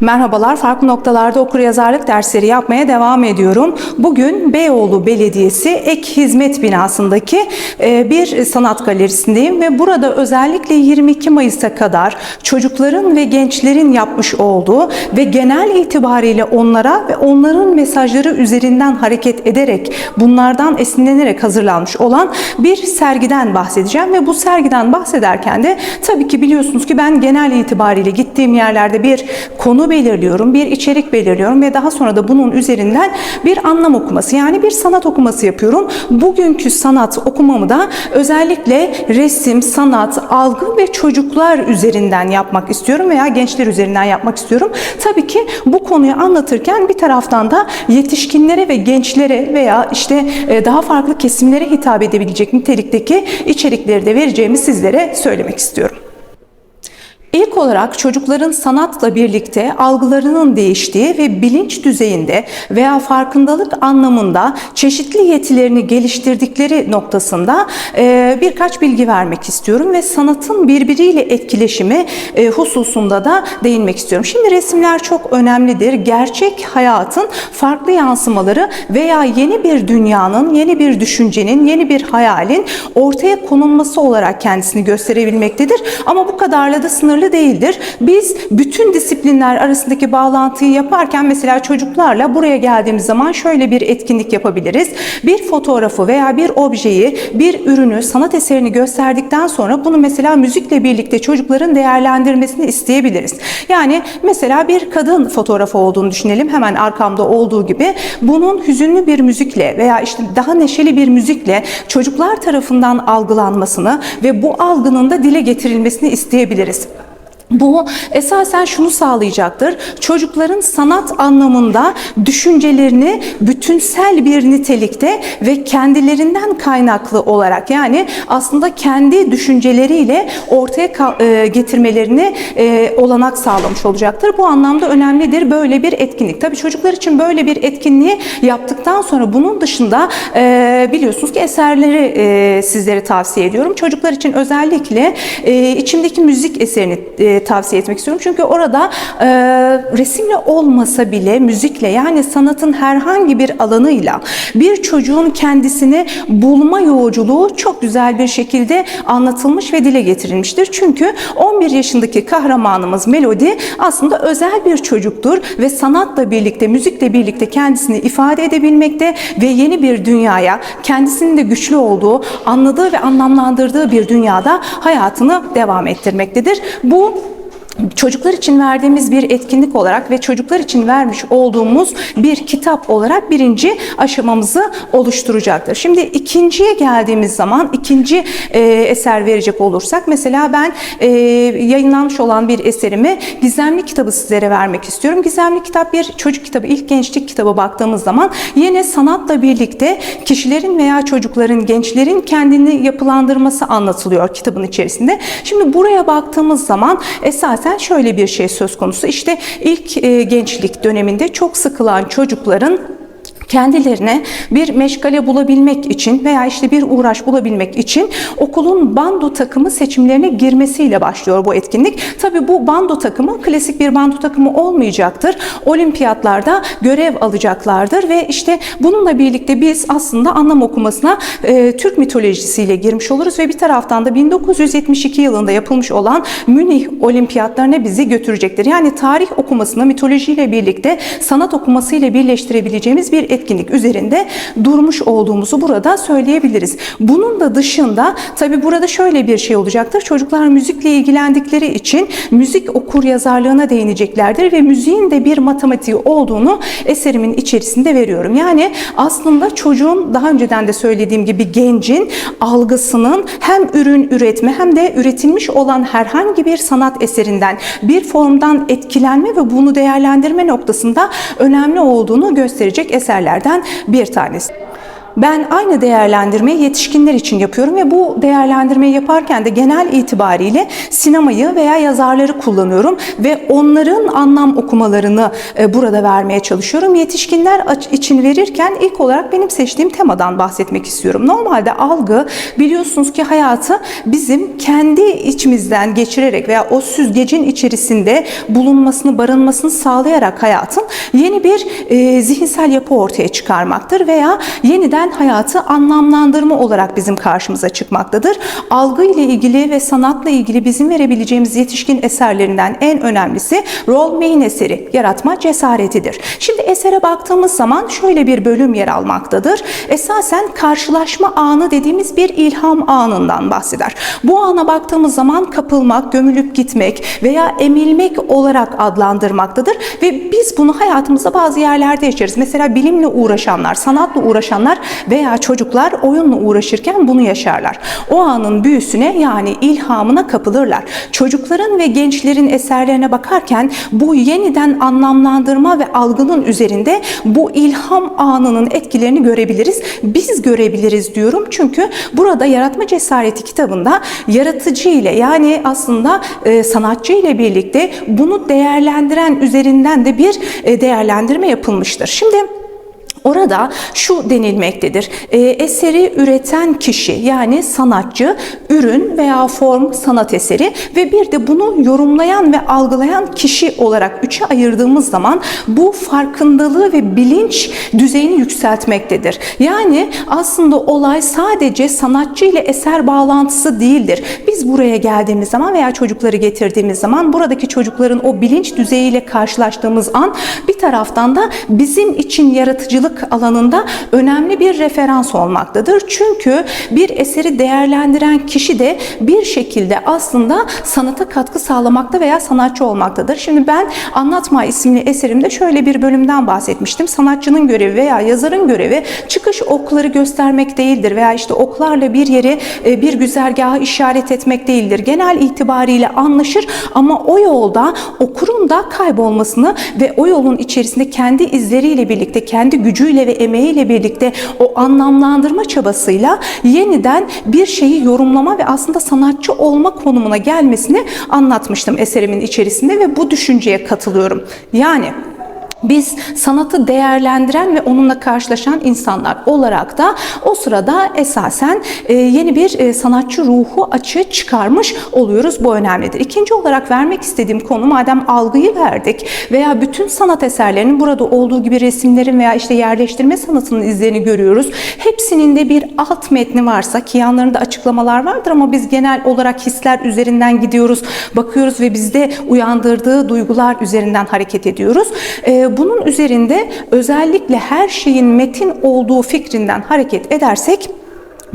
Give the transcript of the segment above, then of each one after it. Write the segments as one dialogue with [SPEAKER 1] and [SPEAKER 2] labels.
[SPEAKER 1] Merhabalar, farklı noktalarda okuryazarlık dersleri yapmaya devam ediyorum. Bugün Beyoğlu Belediyesi Ek Hizmet Binası'ndaki e, bir sanat galerisindeyim ve burada özellikle 22 Mayıs'a kadar çocukların ve gençlerin yapmış olduğu ve genel itibariyle onlara ve onların mesajları üzerinden hareket ederek bunlardan esinlenerek hazırlanmış olan bir sergiden bahsedeceğim ve bu sergiden bahsederken de tabii ki biliyorsunuz ki ben genel itibariyle gittiğim yerlerde bir konu belirliyorum, bir içerik belirliyorum ve daha sonra da bunun üzerinden bir anlam okuması yani bir sanat okuması yapıyorum. Bugünkü sanat okumamı da özellikle resim, sanat, algı ve çocuklar üzerinden yapmak istiyorum veya gençler üzerinden yapmak istiyorum. Tabii ki bu konuyu anlatırken bir taraftan da yetişkinlere ve gençlere veya işte e, daha farklı kesimlere hitap edebilecek nitelikteki içerikleri de vereceğimi sizlere söylemek istiyorum. İlk olarak çocukların sanatla birlikte algılarının değiştiği ve bilinç düzeyinde veya farkındalık anlamında çeşitli yetilerini geliştirdikleri noktasında e, birkaç bilgi vermek istiyorum ve sanatın birbiriyle etkileşimi e, hususunda da değinmek istiyorum. Şimdi resimler çok önemlidir. Gerçek hayatın farklı yansımaları veya yeni bir dünyanın, yeni bir düşüncenin, yeni bir hayalin ortaya konulması olarak kendisini gösterebilmektedir. Ama bu kadarla da sınırlı değildir. Biz bütün disiplinler arasındaki bağlantıyı yaparken mesela çocuklarla buraya geldiğimiz zaman şöyle bir etkinlik yapabiliriz. Bir fotoğrafı veya bir objeyi, bir ürünü, sanat eserini gösterdikten sonra bunu mesela müzikle birlikte çocukların değerlendirmesini isteyebiliriz. Yani mesela bir kadın fotoğrafı olduğunu düşünelim. Hemen arkamda olduğu gibi bunun hüzünlü bir müzikle veya işte daha neşeli bir müzikle çocuklar tarafından algılanmasını ve bu algının da dile getirilmesini isteyebiliriz. Bu esasen şunu sağlayacaktır. Çocukların sanat anlamında düşüncelerini bütünsel bir nitelikte ve kendilerinden kaynaklı olarak yani aslında kendi düşünceleriyle ortaya e, getirmelerini e, olanak sağlamış olacaktır. Bu anlamda önemlidir böyle bir etkinlik. Tabii çocuklar için böyle bir etkinliği yaptıktan sonra bunun dışında e, biliyorsunuz ki eserleri sizlere tavsiye ediyorum. Çocuklar için özellikle içimdeki müzik eserini tavsiye etmek istiyorum. Çünkü orada e, resimle olmasa bile müzikle yani sanatın herhangi bir alanıyla bir çocuğun kendisini bulma yolculuğu çok güzel bir şekilde anlatılmış ve dile getirilmiştir. Çünkü 11 yaşındaki kahramanımız Melody aslında özel bir çocuktur ve sanatla birlikte, müzikle birlikte kendisini ifade edebilmekte ve yeni bir dünyaya kendisinin de güçlü olduğu, anladığı ve anlamlandırdığı bir dünyada hayatını devam ettirmektedir. Bu çocuklar için verdiğimiz bir etkinlik olarak ve çocuklar için vermiş olduğumuz bir kitap olarak birinci aşamamızı oluşturacaktır. Şimdi ikinciye geldiğimiz zaman ikinci e, eser verecek olursak mesela ben e, yayınlanmış olan bir eserimi Gizemli kitabı sizlere vermek istiyorum. Gizemli kitap bir çocuk kitabı, ilk gençlik kitabı baktığımız zaman yine sanatla birlikte kişilerin veya çocukların, gençlerin kendini yapılandırması anlatılıyor kitabın içerisinde. Şimdi buraya baktığımız zaman esasen zaten şöyle bir şey söz konusu. İşte ilk e, gençlik döneminde çok sıkılan çocukların kendilerine bir meşgale bulabilmek için veya işte bir uğraş bulabilmek için okulun bando takımı seçimlerine girmesiyle başlıyor bu etkinlik. Tabii bu bando takımı klasik bir bando takımı olmayacaktır. Olimpiyatlarda görev alacaklardır ve işte bununla birlikte biz aslında anlam okumasına e, Türk mitolojisiyle girmiş oluruz ve bir taraftan da 1972 yılında yapılmış olan Münih olimpiyatlarına bizi götürecektir. Yani tarih okumasını mitolojiyle birlikte sanat okumasıyla birleştirebileceğimiz bir etkinlik etkinlik üzerinde durmuş olduğumuzu burada söyleyebiliriz. Bunun da dışında tabi burada şöyle bir şey olacaktır. Çocuklar müzikle ilgilendikleri için müzik okur yazarlığına değineceklerdir ve müziğin de bir matematiği olduğunu eserimin içerisinde veriyorum. Yani aslında çocuğun daha önceden de söylediğim gibi gencin algısının hem ürün üretme hem de üretilmiş olan herhangi bir sanat eserinden bir formdan etkilenme ve bunu değerlendirme noktasında önemli olduğunu gösterecek eserler eserlerden bir tanesi. Ben aynı değerlendirmeyi yetişkinler için yapıyorum ve bu değerlendirmeyi yaparken de genel itibariyle sinemayı veya yazarları kullanıyorum ve onların anlam okumalarını e, burada vermeye çalışıyorum. Yetişkinler için verirken ilk olarak benim seçtiğim temadan bahsetmek istiyorum. Normalde algı biliyorsunuz ki hayatı bizim kendi içimizden geçirerek veya o süzgecin içerisinde bulunmasını, barınmasını sağlayarak hayatın yeni bir e, zihinsel yapı ortaya çıkarmaktır veya yeniden hayatı anlamlandırma olarak bizim karşımıza çıkmaktadır. Algı ile ilgili ve sanatla ilgili bizim verebileceğimiz yetişkin eserlerinden en önemlisi Rolf May'in eseri Yaratma Cesaretidir. Şimdi esere baktığımız zaman şöyle bir bölüm yer almaktadır. Esasen karşılaşma anı dediğimiz bir ilham anından bahseder. Bu ana baktığımız zaman kapılmak, gömülüp gitmek veya emilmek olarak adlandırmaktadır ve biz bunu hayatımızda bazı yerlerde yaşarız. Mesela bilimle uğraşanlar, sanatla uğraşanlar veya çocuklar oyunla uğraşırken bunu yaşarlar. O anın büyüsüne yani ilhamına kapılırlar. Çocukların ve gençlerin eserlerine bakarken bu yeniden anlamlandırma ve algının üzerinde bu ilham anının etkilerini görebiliriz. Biz görebiliriz diyorum çünkü burada Yaratma Cesareti kitabında yaratıcı ile yani aslında e, sanatçı ile birlikte bunu değerlendiren üzerinden de bir e, değerlendirme yapılmıştır. Şimdi Orada şu denilmektedir. E, eseri üreten kişi yani sanatçı, ürün veya form sanat eseri ve bir de bunu yorumlayan ve algılayan kişi olarak üçe ayırdığımız zaman bu farkındalığı ve bilinç düzeyini yükseltmektedir. Yani aslında olay sadece sanatçı ile eser bağlantısı değildir. Biz buraya geldiğimiz zaman veya çocukları getirdiğimiz zaman buradaki çocukların o bilinç düzeyiyle karşılaştığımız an bir taraftan da bizim için yaratıcılık alanında önemli bir referans olmaktadır. Çünkü bir eseri değerlendiren kişi de bir şekilde aslında sanata katkı sağlamakta veya sanatçı olmaktadır. Şimdi ben Anlatma isimli eserimde şöyle bir bölümden bahsetmiştim. Sanatçının görevi veya yazarın görevi çıkış okları göstermek değildir veya işte oklarla bir yeri e, bir güzergahı işaret etmek değildir. Genel itibariyle anlaşır ama o yolda okurun da kaybolmasını ve o yolun içerisinde kendi izleriyle birlikte, kendi gücüyle ve emeğiyle birlikte o anlamlandırma çabasıyla yeniden bir şeyi yorumlama ve aslında sanatçı olma konumuna gelmesini anlatmıştım eserimin içerisinde ve bu düşünceye katılıyorum. Yani biz sanatı değerlendiren ve onunla karşılaşan insanlar olarak da o sırada esasen e, yeni bir e, sanatçı ruhu açığa çıkarmış oluyoruz. Bu önemlidir. İkinci olarak vermek istediğim konu madem algıyı verdik veya bütün sanat eserlerinin burada olduğu gibi resimlerin veya işte yerleştirme sanatının izlerini görüyoruz. Hepsinin de bir alt metni varsa ki yanlarında açıklamalar vardır ama biz genel olarak hisler üzerinden gidiyoruz, bakıyoruz ve bizde uyandırdığı duygular üzerinden hareket ediyoruz. E, bunun üzerinde özellikle her şeyin metin olduğu fikrinden hareket edersek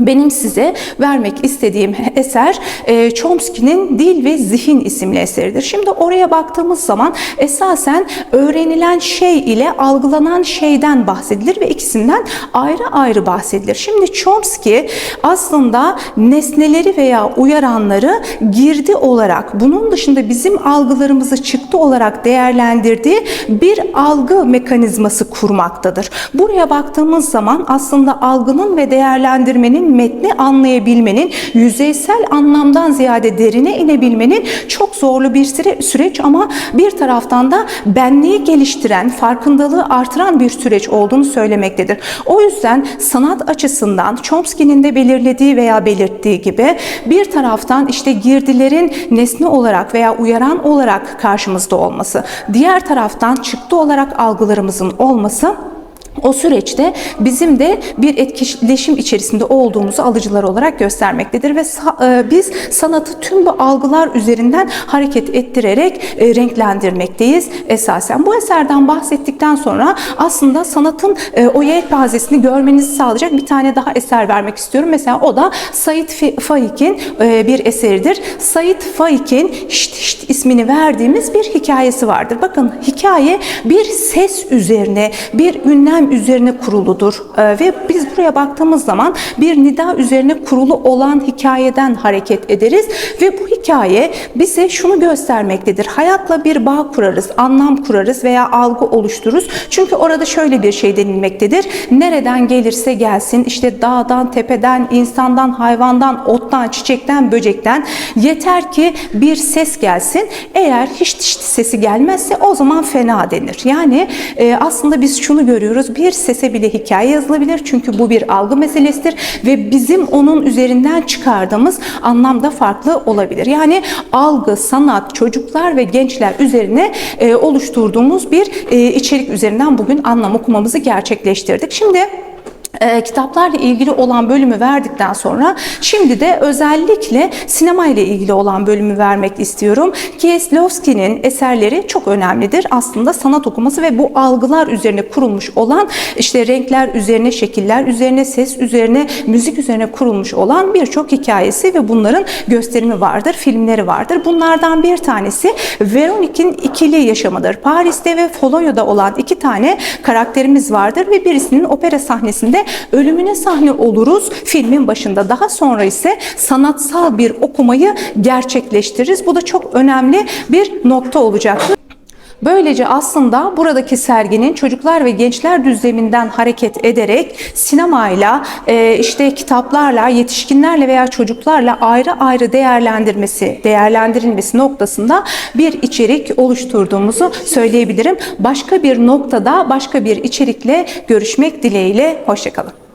[SPEAKER 1] benim size vermek istediğim eser e, Chomsky'nin Dil ve Zihin isimli eseridir. Şimdi oraya baktığımız zaman esasen öğrenilen şey ile algılanan şeyden bahsedilir ve ikisinden ayrı ayrı bahsedilir. Şimdi Chomsky aslında nesneleri veya uyaranları girdi olarak bunun dışında bizim algılarımızı çıktı olarak değerlendirdiği bir algı mekanizması kurmaktadır. Buraya baktığımız zaman aslında algının ve değerlendirmenin metni anlayabilmenin, yüzeysel anlamdan ziyade derine inebilmenin çok zorlu bir süre, süreç ama bir taraftan da benliği geliştiren, farkındalığı artıran bir süreç olduğunu söylemektedir. O yüzden sanat açısından Chomsky'nin de belirlediği veya belirttiği gibi bir taraftan işte girdilerin nesne olarak veya uyaran olarak karşımızda olması, diğer taraftan çıktı olarak algılarımızın olması o süreçte bizim de bir etkileşim içerisinde olduğumuzu alıcılar olarak göstermektedir ve e, biz sanatı tüm bu algılar üzerinden hareket ettirerek e, renklendirmekteyiz esasen. Bu eserden bahsettikten sonra aslında sanatın e, o yelpazesini görmenizi sağlayacak bir tane daha eser vermek istiyorum. Mesela o da Said Faik'in bir eseridir. Said Faik'in Şşt Şşt ismini verdiğimiz bir hikayesi vardır. Bakın hikaye bir ses üzerine, bir ünlem söylem üzerine kuruludur. Ee, ve biz buraya baktığımız zaman bir nida üzerine kurulu olan hikayeden hareket ederiz ve bu hikaye bize şunu göstermektedir. Hayatla bir bağ kurarız, anlam kurarız veya algı oluştururuz. Çünkü orada şöyle bir şey denilmektedir. Nereden gelirse gelsin işte dağdan, tepeden, insandan, hayvandan, ottan, çiçekten, böcekten yeter ki bir ses gelsin. Eğer hiç sesi gelmezse o zaman fena denir. Yani e, aslında biz şunu görüyoruz. Bir sese bile hikaye yazılabilir. Çünkü bu bir algı meselesidir ve bizim onun üzerinden çıkardığımız anlam da farklı olabilir. Yani algı, sanat, çocuklar ve gençler üzerine e, oluşturduğumuz bir e, içerik üzerinden bugün anlam okumamızı gerçekleştirdik. Şimdi e, kitaplarla ilgili olan bölümü verdikten sonra şimdi de özellikle sinema ile ilgili olan bölümü vermek istiyorum. Kieslowski'nin eserleri çok önemlidir. Aslında sanat okuması ve bu algılar üzerine kurulmuş olan işte renkler üzerine, şekiller üzerine, ses üzerine, müzik üzerine kurulmuş olan birçok hikayesi ve bunların gösterimi vardır, filmleri vardır. Bunlardan bir tanesi Veronique'in ikili yaşamıdır. Paris'te ve Folonya'da olan iki tane karakterimiz vardır ve birisinin opera sahnesinde ölümüne sahne oluruz filmin başında. Daha sonra ise sanatsal bir okumayı gerçekleştiririz. Bu da çok önemli bir nokta olacaktır. Böylece aslında buradaki serginin çocuklar ve gençler düzleminden hareket ederek sinemayla, e, işte kitaplarla, yetişkinlerle veya çocuklarla ayrı ayrı değerlendirmesi, değerlendirilmesi noktasında bir içerik oluşturduğumuzu söyleyebilirim. Başka bir noktada başka bir içerikle görüşmek dileğiyle. Hoşçakalın.